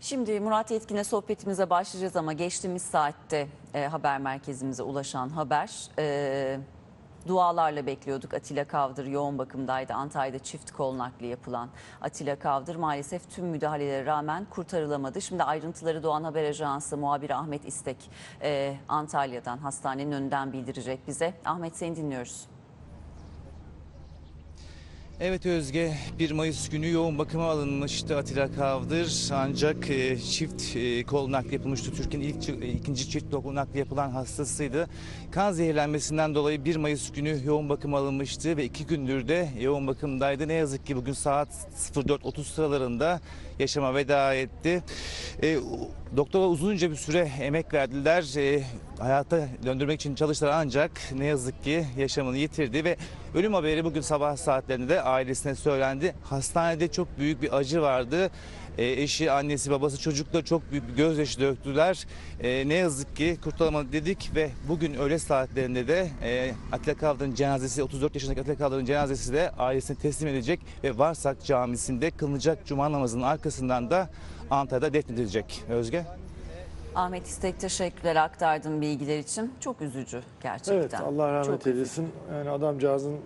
Şimdi Murat Yetkin'e sohbetimize başlayacağız ama geçtiğimiz saatte e, haber merkezimize ulaşan haber e, dualarla bekliyorduk. Atilla Kavdır yoğun bakımdaydı. Antalya'da çift kol nakli yapılan Atilla Kavdır maalesef tüm müdahalelere rağmen kurtarılamadı. Şimdi ayrıntıları Doğan Haber Ajansı muhabiri Ahmet İstek e, Antalya'dan hastanenin önünden bildirecek bize. Ahmet seni dinliyoruz. Evet Özge 1 Mayıs günü yoğun bakıma alınmıştı Atilla Kavdır ancak e, çift e, kol nakli yapılmıştı. Türkiye'nin ilk e, ikinci çift kol nakli yapılan hastasıydı. Kan zehirlenmesinden dolayı 1 Mayıs günü yoğun bakıma alınmıştı ve iki gündür de yoğun bakımdaydı. Ne yazık ki bugün saat 04.30 sıralarında yaşama veda etti. E, doktora uzunca bir süre emek verdiler. E, hayata döndürmek için çalıştılar ancak ne yazık ki yaşamını yitirdi ve ölüm haberi bugün sabah saatlerinde de ailesine söylendi. Hastanede çok büyük bir acı vardı. E, eşi, annesi, babası, çocuklar çok büyük bir gözyaşı döktüler. E, ne yazık ki kurtulamadı dedik ve bugün öğle saatlerinde de e, Atilla Kavdır'ın cenazesi, 34 yaşındaki Atilla Kavdır'ın cenazesi de ailesine teslim edilecek ve Varsak Camisi'nde kılınacak cuma namazının arkasından da Antalya'da defnedilecek. Özge. Ahmet İstek teşekkürler aktardığın bilgiler için. Çok üzücü gerçekten. Evet Allah rahmet Çok eylesin. Yani adamcağızın